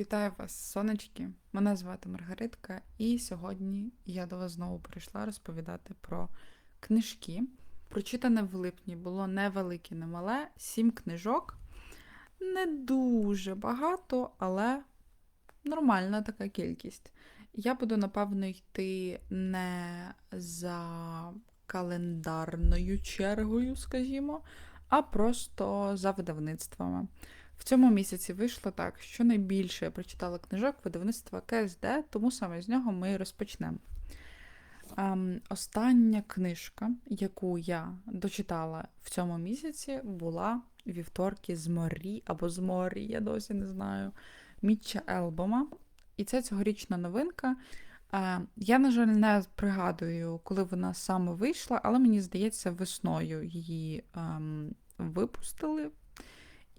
Вітаю вас, сонечки! Мене звати Маргаритка, і сьогодні я до вас знову прийшла розповідати про книжки. Прочитане в липні було не велике, не мале, сім книжок. Не дуже багато, але нормальна така кількість. Я буду, напевно, йти не за календарною чергою, скажімо, а просто за видавництвами. В цьому місяці вийшло так, що найбільше я прочитала книжок видавництва КСД, тому саме з нього ми розпочнемо. Ем, остання книжка, яку я дочитала в цьому місяці, була вівторки з морі або з морі, я досі не знаю, Мітча Елбома. І це цьогорічна новинка. Е, я, на жаль, не пригадую, коли вона саме вийшла, але мені здається, весною її ем, випустили.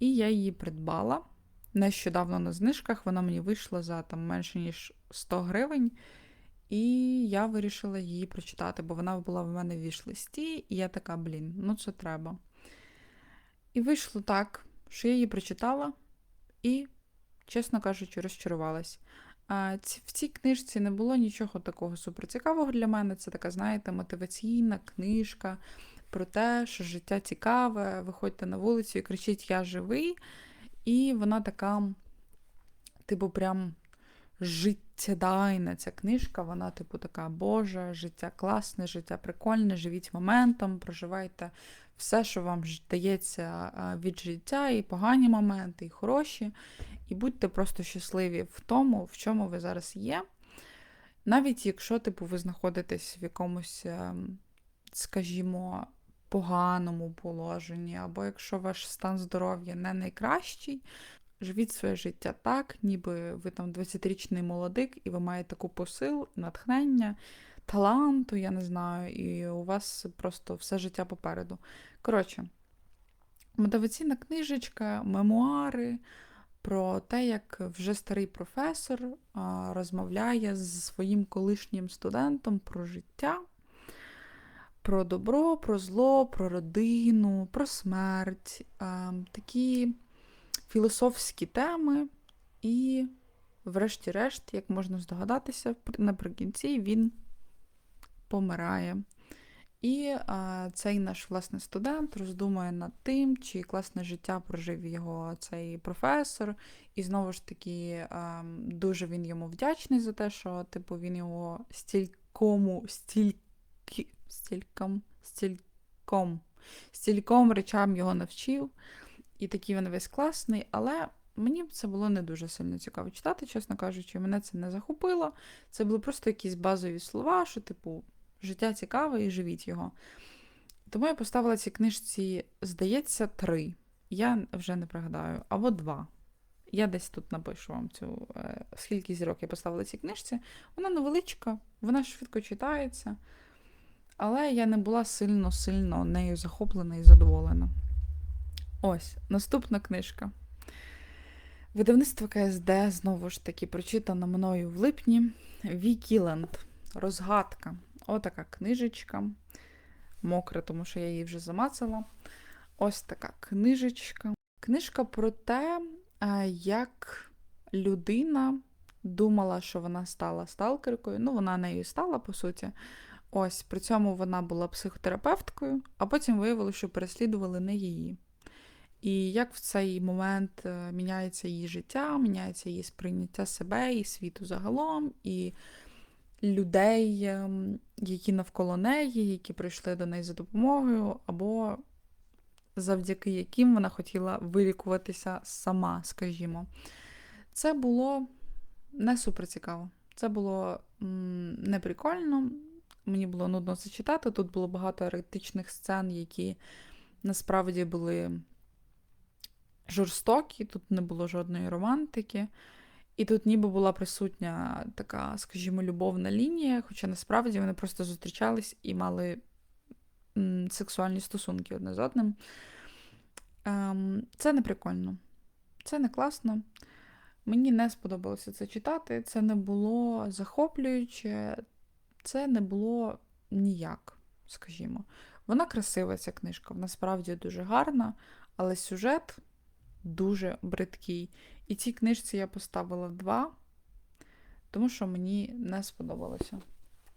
І я її придбала. Нещодавно на знижках вона мені вийшла за там менше ніж 100 гривень. І я вирішила її прочитати, бо вона була в мене в віш-листі, і я така, блін, ну це треба. І вийшло так, що я її прочитала і, чесно кажучи, розчарувалась. В цій книжці не було нічого такого суперцікавого для мене. Це така, знаєте, мотиваційна книжка про те, що життя цікаве, виходьте на вулицю і кричіть Я живий. І вона така, типу, прям життєдайна ця книжка. Вона, типу, така Боже, життя класне, життя прикольне, живіть моментом, проживайте все, що вам дається від життя, і погані моменти, і хороші. І будьте просто щасливі в тому, в чому ви зараз є. Навіть якщо, типу, ви знаходитесь в якомусь, ем, скажімо, поганому положенні, або якщо ваш стан здоров'я не найкращий, живіть своє життя так, ніби ви там 20-річний молодик, і ви маєте купу сил, натхнення, таланту, я не знаю, і у вас просто все життя попереду. Коротше, мотиваційна книжечка, мемуари про те, як вже старий професор а, розмовляє з своїм колишнім студентом про життя про добро, про зло, про родину, про смерть, такі філософські теми, і, врешті-решт, як можна здогадатися, наприкінці він помирає. І а, цей наш власне студент роздумує над тим, чи класне життя прожив його цей професор, і знову ж таки а, дуже він йому вдячний за те, що типу він його стількому, стільки, стільком, стільком, стільком речам його навчив. І такий він весь класний, але мені це було не дуже сильно цікаво читати, чесно кажучи, мене це не захопило. Це були просто якісь базові слова, що, типу, життя цікаве і живіть його. Тому я поставила цій книжці, здається, три. Я вже не пригадаю, або два. Я десь тут напишу вам цю, е, скільки зірок я поставила цій книжці. Вона невеличка, вона швидко читається. Але я не була сильно-сильно нею захоплена і задоволена. Ось, наступна книжка. Видавництво КСД, знову ж таки, прочитано мною в липні. Вікіленд. Розгадка. Отака книжечка. Мокра, тому що я її вже замацала. Ось така книжечка. Книжка про те, як людина думала, що вона стала сталкеркою. Ну, вона нею стала, по суті. Ось, при цьому вона була психотерапевткою, а потім виявилося, що переслідували не її. І як в цей момент е, міняється її життя, міняється її сприйняття себе і світу загалом, і людей, ем, які навколо неї, які прийшли до неї за допомогою, або завдяки яким вона хотіла вилікуватися сама, скажімо. Це було не супер цікаво. Це було неприкольно. Мені було нудно це читати. Тут було багато еротичних сцен, які насправді були жорстокі, тут не було жодної романтики. І тут ніби була присутня така, скажімо, любовна лінія, хоча насправді вони просто зустрічались і мали сексуальні стосунки одне з одним. Ем, це не прикольно. Це не класно. Мені не сподобалося це читати. Це не було захоплююче, це не було ніяк, скажімо. Вона красива, ця книжка, вона справді дуже гарна, але сюжет дуже бридкий. І цій книжці я поставила 2, тому що мені не сподобалося.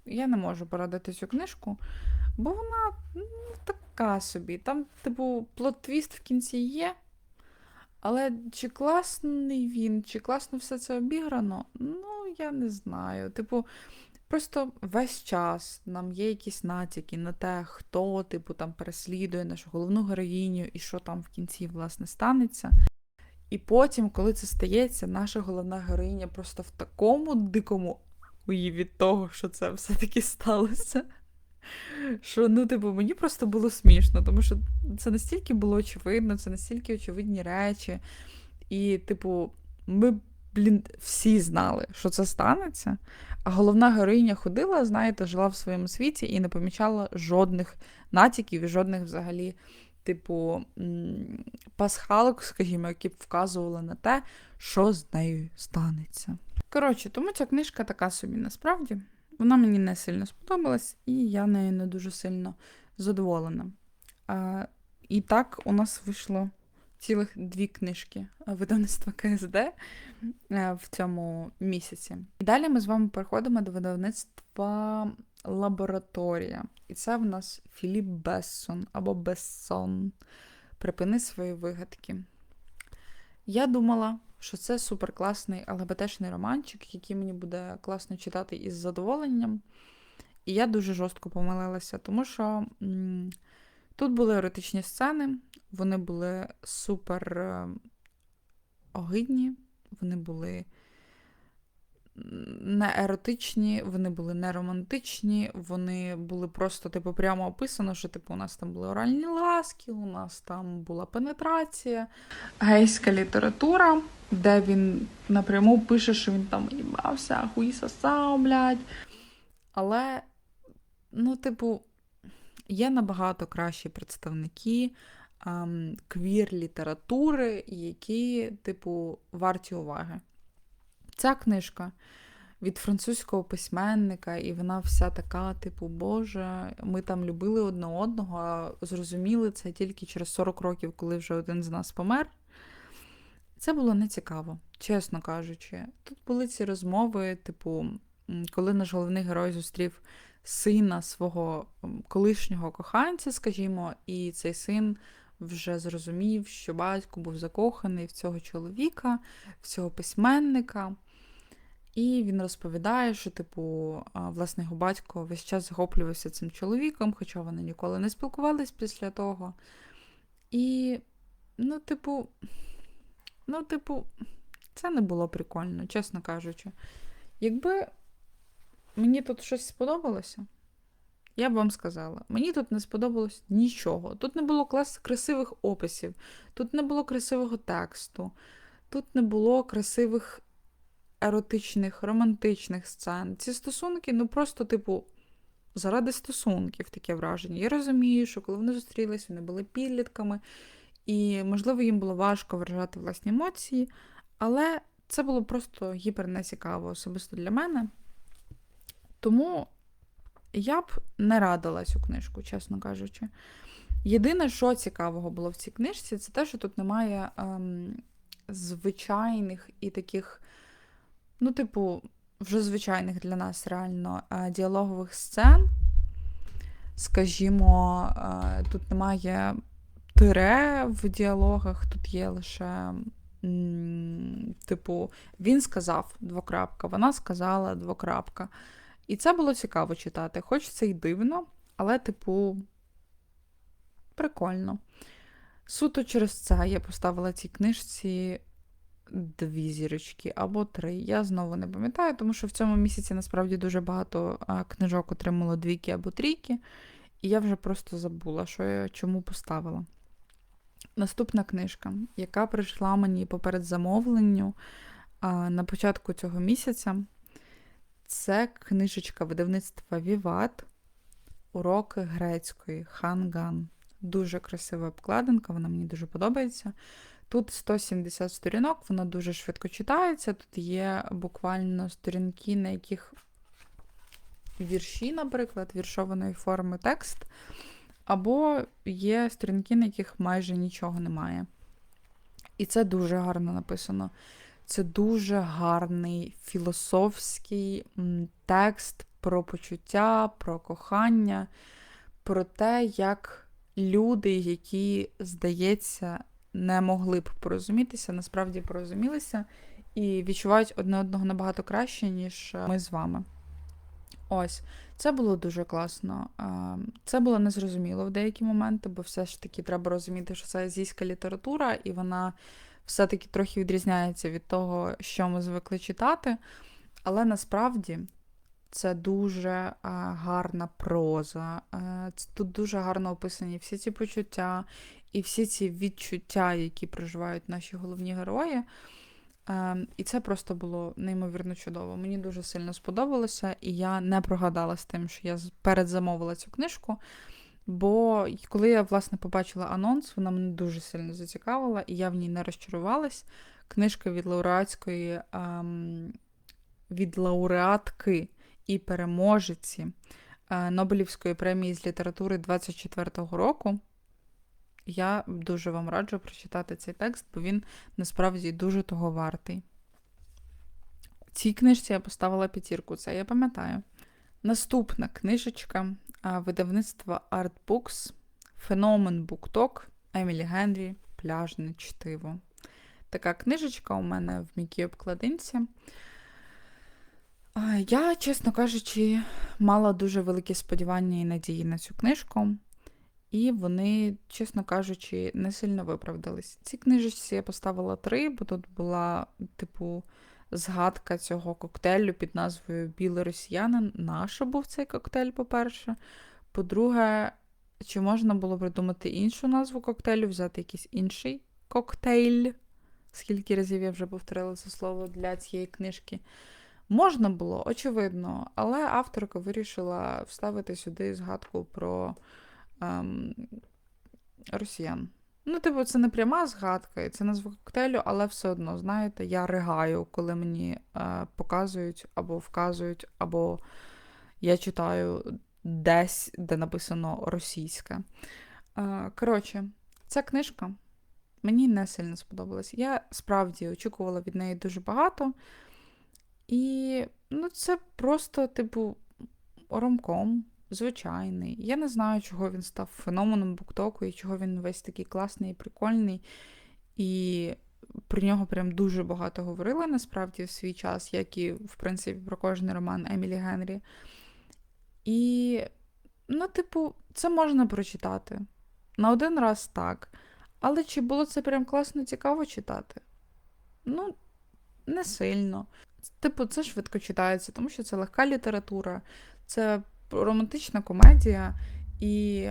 Я не можу порадити цю книжку, бо вона ну, така собі. Там, типу, плот-твіст в кінці є. Але чи класний він, чи класно все це обіграно? Ну, я не знаю. Типу, просто весь час нам є якісь натяки на те, хто, типу, там переслідує нашу головну героїню і що там в кінці, власне, станеться. І потім, коли це стається, наша головна героїня просто в такому дикому уї від того, що це все-таки сталося. Що, ну, типу, мені просто було смішно, тому що це настільки було очевидно, це настільки очевидні речі. І, типу, ми, блін, всі знали, що це станеться. А головна героїня ходила, знаєте, жила в своєму світі і не помічала жодних натяків і жодних взагалі, типу, пасхалок, скажімо, які б вказували на те, що з нею станеться. Коротше, тому ця книжка така собі насправді. Вона мені не сильно сподобалась, і я нею не дуже сильно задоволена. А, І так у нас вийшло цілих дві книжки видавництва КСД е, в цьому місяці. І далі ми з вами переходимо до видавництва Лабораторія. І це в нас Філіп Бессон або Бессон. Припини свої вигадки. Я думала, що це суперкласний ЛГБТшний романчик, який мені буде класно читати із задоволенням. І я дуже жорстко помилилася, тому що м- тут були еротичні сцени, вони були супер е, огидні, вони були не еротичні, вони були не романтичні, вони були просто, типу, прямо описано, що типу, у нас там були оральні ласки, у нас там була пенетрація, гейська література, де він напряму пише, що він там їбався, хуї сосав, блядь. Але, ну, типу, є набагато кращі представники ем, квір-літератури, які, типу, варті уваги. Ця книжка від французького письменника, і вона вся така, типу, Боже, ми там любили одне одного, а зрозуміли це тільки через 40 років, коли вже один з нас помер. Це було нецікаво, чесно кажучи. Тут були ці розмови, типу, коли наш головний герой зустрів сина свого колишнього коханця, скажімо, і цей син вже зрозумів, що батько був закоханий в цього чоловіка, в цього письменника. І він розповідає, що, типу, власне, його батько весь час захоплювався цим чоловіком, хоча вони ніколи не спілкувались після того. І, ну, типу, ну, типу, це не було прикольно, чесно кажучи. Якби мені тут щось сподобалося, я б вам сказала, мені тут не сподобалось нічого. Тут не було клас красивих описів, тут не було красивого тексту, тут не було красивих еротичних, романтичних сцен. Ці стосунки, ну просто, типу, заради стосунків таке враження. Я розумію, що коли вони зустрілись, вони були підлітками, і, можливо, їм було важко виражати власні емоції, але це було просто гіпер нецікаво особисто для мене. Тому я б не радила цю книжку, чесно кажучи. Єдине, що цікавого було в цій книжці, це те, що тут немає ем, звичайних і таких ну, типу, вже звичайних для нас реально е, діалогових сцен. Скажімо, е, тут немає тире в діалогах, тут є лише, типу, він сказав двокрапка, вона сказала двокрапка. І це було цікаво читати. Хоч це й дивно, але, типу, прикольно. Суто через це я поставила цій книжці дві зірочки або три. Я знову не пам'ятаю, тому що в цьому місяці насправді дуже багато книжок отримало двійки або трійки, і я вже просто забула, що я чому поставила. Наступна книжка, яка прийшла мені по передзамовленню на початку цього місяця, це книжечка видавництва Віват, уроки грецької Ханган. Дуже красива обкладинка, вона мені дуже подобається. Тут 170 сторінок, вона дуже швидко читається. Тут є буквально сторінки, на яких вірші, наприклад, віршованої форми текст, або є сторінки, на яких майже нічого немає. І це дуже гарно написано. Це дуже гарний філософський текст про почуття, про кохання, про те, як люди, які, здається, не могли б порозумітися, насправді порозумілися і відчувають одне одного набагато краще, ніж ми з вами. Ось, це було дуже класно. Це було незрозуміло в деякі моменти, бо все ж таки треба розуміти, що це азійська література, і вона все-таки трохи відрізняється від того, що ми звикли читати. Але насправді це дуже гарна проза. Тут дуже гарно описані всі ці почуття і всі ці відчуття, які проживають наші головні герої. Е, і це просто було неймовірно чудово. Мені дуже сильно сподобалося, і я не прогадала з тим, що я передзамовила цю книжку. Бо коли я, власне, побачила анонс, вона мене дуже сильно зацікавила, і я в ній не розчарувалась. Книжка від лауреатської, ем, від лауреатки і переможеці е, Нобелівської премії з літератури 24-го року. Я дуже вам раджу прочитати цей текст, бо він насправді дуже того вартий. Цій книжці я поставила п'ятірку, це я пам'ятаю. Наступна книжечка видавництва Art Books Феномен Букток Емілі Генрі Пляжне чтиво. Така книжечка у мене в м'якій обкладинці. Я, чесно кажучи, мала дуже великі сподівання і надії на цю книжку. І вони, чесно кажучи, не сильно виправдались. Ці книжечці я поставила три, бо тут була, типу, згадка цього коктейлю під назвою Білий росіянин. Нащо був цей коктейль, по-перше. По-друге, чи можна було придумати іншу назву коктейлю, взяти якийсь інший коктейль? Скільки разів я вже повторила це слово для цієї книжки? Можна було, очевидно, але авторка вирішила вставити сюди згадку про ем, росіян. Ну, типу, це не пряма згадка, і це назва коктейлю, але все одно, знаєте, я ригаю, коли мені е, показують або вказують, або я читаю десь, де написано російське. Е, коротше, ця книжка мені не сильно сподобалась. Я справді очікувала від неї дуже багато. І ну, це просто, типу, ромком звичайний. Я не знаю, чого він став феноменом буктоку і чого він весь такий класний і прикольний. І про нього прям дуже багато говорили насправді в свій час, як і, в принципі, про кожний роман Емілі Генрі. І, ну, типу, це можна прочитати. На один раз так. Але чи було це прям класно цікаво читати? Ну, не сильно. Типу, це швидко читається, тому що це легка література, це романтична комедія, і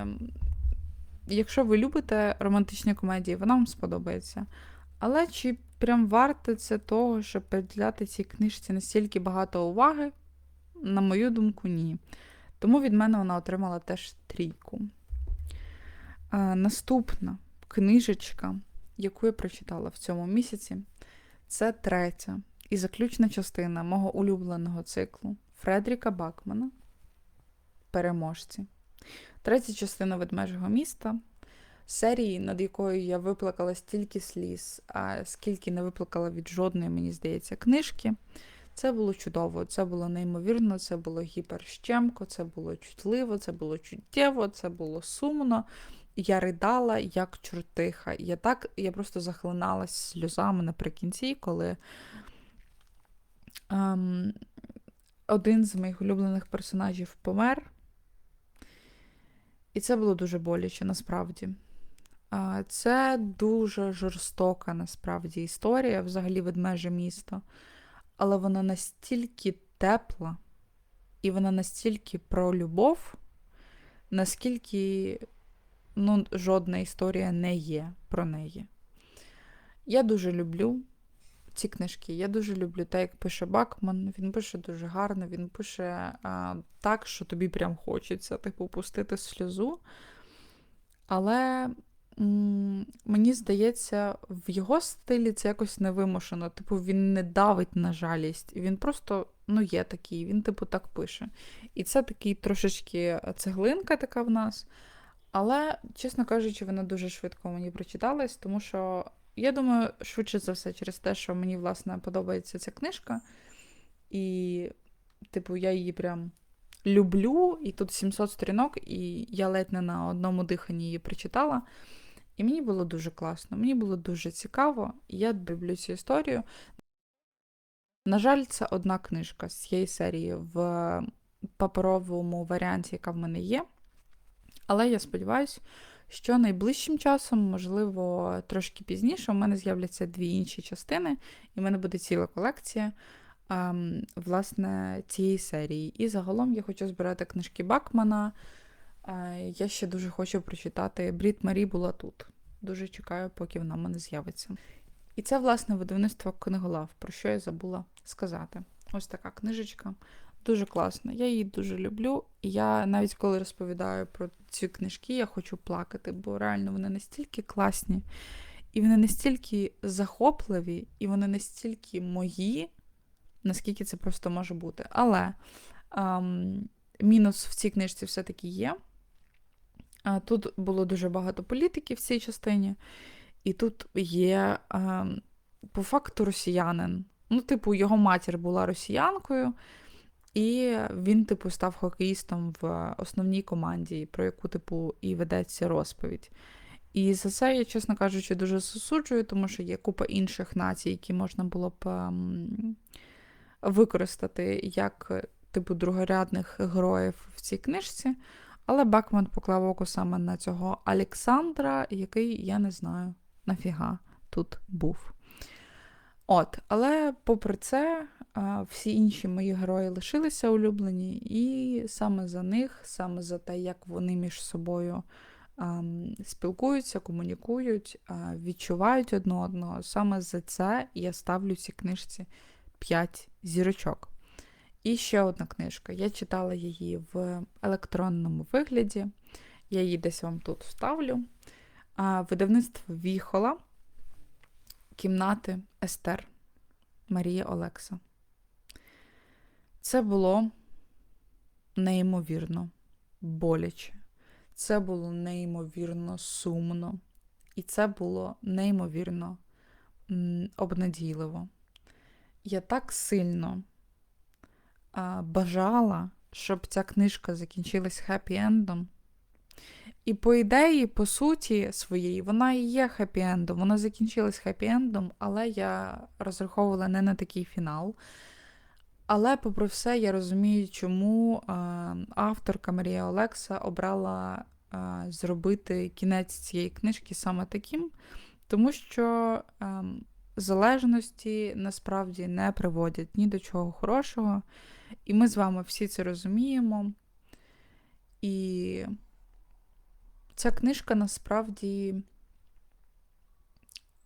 якщо ви любите романтичні комедії, вона вам сподобається. Але чи прям варто це того, щоб приділяти цій книжці настільки багато уваги? На мою думку, ні. Тому від мене вона отримала теж трійку. А, Наступна книжечка, яку я прочитала в цьому місяці, це третя і заключна частина мого улюбленого циклу Фредріка Бакмана переможці. Третя частина ведмежого міста. Серії, над якою я виплакала стільки сліз, а скільки не виплакала від жодної, мені здається, книжки. Це було чудово, це було неймовірно, це було гіперщемко, це було чутливо, це було чуттєво, це було сумно. Я ридала як чортиха. Я так, я просто захлиналась сльозами наприкінці, коли ем, один з моїх улюблених персонажів помер. І це було дуже боляче насправді. Це дуже жорстока насправді історія, взагалі ведмеже місто. Але вона настільки тепла, і вона настільки про любов, наскільки ну, жодна історія не є про неї. Я дуже люблю ці книжки. Я дуже люблю те, як пише Бакман. Він пише дуже гарно, він пише а, так, що тобі прям хочеться, типу, пустити сльозу. Але м мені здається, в його стилі це якось невимушено. Типу, він не давить на жалість. Він просто ну, є такий, він, типу, так пише. І це такий трошечки цеглинка така в нас. Але, чесно кажучи, вона дуже швидко мені прочиталась, тому що я думаю, швидше за все, через те, що мені, власне, подобається ця книжка. І, типу, я її прям люблю, і тут 700 сторінок, і я ледь не на одному диханні її прочитала. І мені було дуже класно, мені було дуже цікаво, і я люблю цю історію. На жаль, це одна книжка з цієї серії в паперовому варіанті, яка в мене є. Але я сподіваюся, що найближчим часом, можливо, трошки пізніше, у мене з'являться дві інші частини, і в мене буде ціла колекція ем, власне, цієї серії. І загалом я хочу збирати книжки Бакмана. Е, я ще дуже хочу прочитати Брід Марі була тут. Дуже чекаю, поки вона в мене з'явиться. І це, власне, видавництво книголав, про що я забула сказати. Ось така книжечка. Дуже класна. Я її дуже люблю. І я навіть коли розповідаю про ці книжки, я хочу плакати, бо реально вони настільки класні, і вони настільки захопливі, і вони настільки мої, наскільки це просто може бути. Але ем, мінус в цій книжці все-таки є. Тут було дуже багато політики в цій частині, і тут є ем, по факту росіянин. Ну, типу, його матір була росіянкою, і він, типу, став хокеїстом в основній команді, про яку, типу, і ведеться розповідь. І за це я, чесно кажучи, дуже засуджую, тому що є купа інших націй, які можна було б ем, використати як, типу, другорядних героїв в цій книжці. Але Бакман поклав око саме на цього Олександра, який, я не знаю, нафіга тут був. От, Але, попри це, всі інші мої герої лишилися улюблені, і саме за них, саме за те, як вони між собою спілкуються, комунікують, відчувають одне одного, саме за це я ставлю цій книжці 5 зірочок. І ще одна книжка. Я читала її в електронному вигляді. Я її десь вам тут вставлю. Видавництво Віхола, кімнати Естер Марія Олекса. Це було неймовірно боляче. Це було неймовірно сумно. І це було неймовірно обнадійливо. Я так сильно а, бажала, щоб ця книжка закінчилась хеппі-ендом. І, по ідеї, по суті своєї, вона і є хеппі-ендом. Вона закінчилась хеппі-ендом, але я розраховувала не на такий фінал. Але, попри все, я розумію, чому авторка Марія Олекса обрала зробити кінець цієї книжки саме таким, тому що ем, залежності насправді не приводять ні до чого хорошого. І ми з вами всі це розуміємо. І ця книжка насправді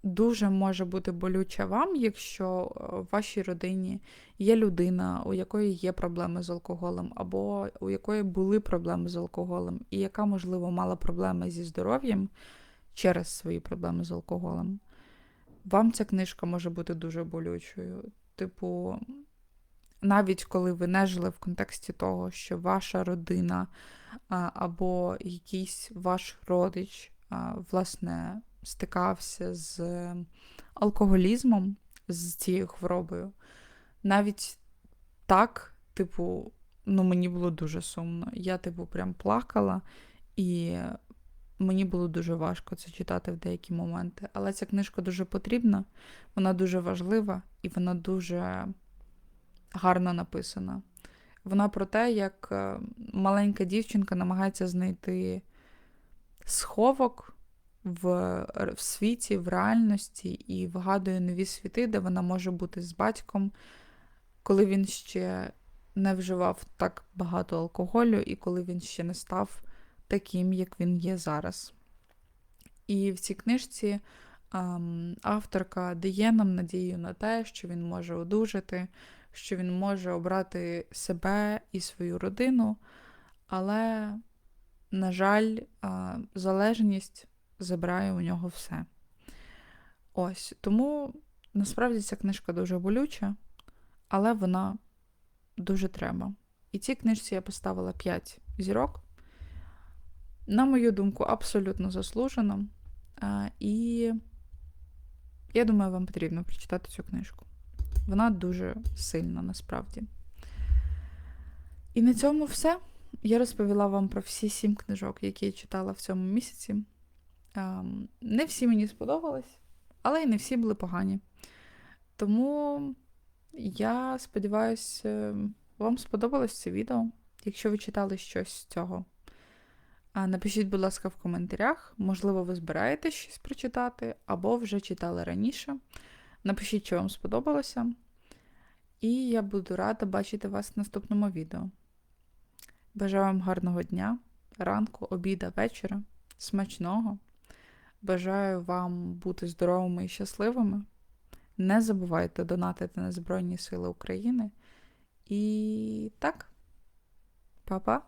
дуже може бути болюча вам, якщо в вашій родині є людина, у якої є проблеми з алкоголем, або у якої були проблеми з алкоголем, і яка, можливо, мала проблеми зі здоров'ям через свої проблеми з алкоголем. Вам ця книжка може бути дуже болючою. Типу, навіть коли ви не жили в контексті того, що ваша родина або якийсь ваш родич, власне, стикався з алкоголізмом, з цією хворобою, навіть так, типу, ну, мені було дуже сумно. Я, типу, прям плакала, і мені було дуже важко це читати в деякі моменти. Але ця книжка дуже потрібна, вона дуже важлива і вона дуже гарно написана. Вона про те, як е, маленька дівчинка намагається знайти сховок в, в світі, в реальності і вигадує нові світи, де вона може бути з батьком, коли він ще не вживав так багато алкоголю, і коли він ще не став таким, як він є зараз. І в цій книжці ем, авторка дає нам надію на те, що він може одужати що він може обрати себе і свою родину, але, на жаль, залежність забирає у нього все. Ось. Тому насправді ця книжка дуже болюча, але вона дуже треба. І цій книжці я поставила 5 зірок. На мою думку, абсолютно заслужено. І Я думаю, вам потрібно прочитати цю книжку. Вона дуже сильна насправді. І на цьому все. Я розповіла вам про всі сім книжок, які я читала в цьому місяці. Ем, Не всі мені сподобались, але й не всі були погані. Тому я сподіваюся, вам сподобалось це відео. Якщо ви читали щось з цього, напишіть, будь ласка, в коментарях. Можливо, ви збираєтесь щось прочитати, або вже читали раніше. Напишіть, що вам сподобалося. І я буду рада бачити вас в наступному відео. Бажаю вам гарного дня, ранку, обіда, вечора, смачного. Бажаю вам бути здоровими і щасливими. Не забувайте донатити на Збройні Сили України. І так, па-па!